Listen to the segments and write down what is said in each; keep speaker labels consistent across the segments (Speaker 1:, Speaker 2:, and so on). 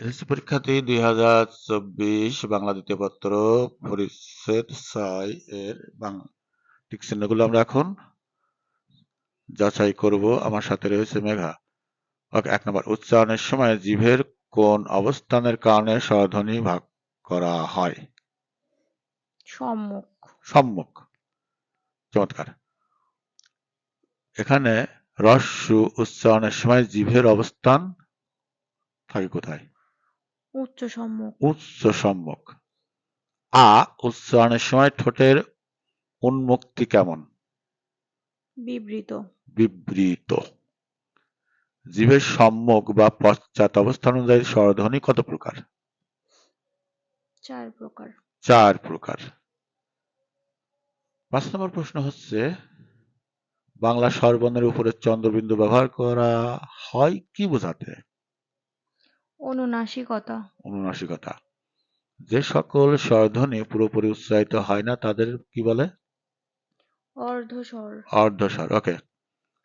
Speaker 1: SSC পরীক্ষার্থী দুই হাজার চব্বিশ বাংলা দ্বিতীয় পত্র পরিচ্ছেদ ছয় এর চিহ্নগুলো আমরা এখন যাচাই করব। আমার সাথে রয়েছে মেঘা। ওকে এক নম্বর। উচ্চারণের সময় জিভের কোন অবস্থানের কারণে স্বরধ্বনি ভাগ করা হয়?
Speaker 2: সম্মুখ।
Speaker 1: সম্মুখ। চমৎকার। এখানে রস্যু উচ্চারণের সময় জিভের অবস্থান থাকে কোথায়?
Speaker 2: উচ্চ সম্মুখ
Speaker 1: উচ্চ সম্মুখ আ উচ্চারণের সময় ঠোঁটের উন্মুক্তি কেমন?
Speaker 2: বিবৃত।
Speaker 1: বিবৃত। জীবের সম্মুখ বা পশ্চাৎ অবস্থান অনুযায়ী স্বরধ্বনি কত প্রকার?
Speaker 2: চার প্রকার।
Speaker 1: চার প্রকার। পাঁচ নম্বর প্রশ্ন হচ্ছে বাংলা স্বরবর্ণের উপরে চন্দ্রবিন্দু ব্যবহার করা হয় কি বোঝাতে?
Speaker 2: অনুনাসিকতা।
Speaker 1: অনুনাসিকতা। যে সকল স্বরধ্বনি পুরোপুরি উচ্চারিত হয় না তাদের কি বলে?
Speaker 2: অর্ধস্বর।
Speaker 1: অর্ধস্বর ওকে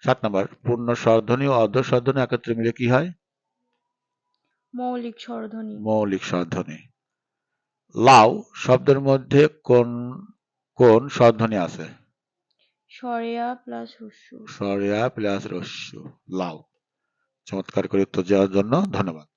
Speaker 1: সাত নম্বর পূর্ণ স্বরধ্বনি ও অর্ধ স্বরধ্বনি একত্রে মিলে কি হয়?
Speaker 2: মৌলিক স্বরধ্বনি।
Speaker 1: মৌলিক স্বরধ্বনি। লাউ শব্দের মধ্যে কোন কোন স্বরধ্বনি আছে?
Speaker 2: সরেয়া প্লাস হুস্যু
Speaker 1: সরিয়া প্লাস রস্যু লাউ। চমৎকার করে উত্তর দেওয়ার জন্য ধন্যবাদ।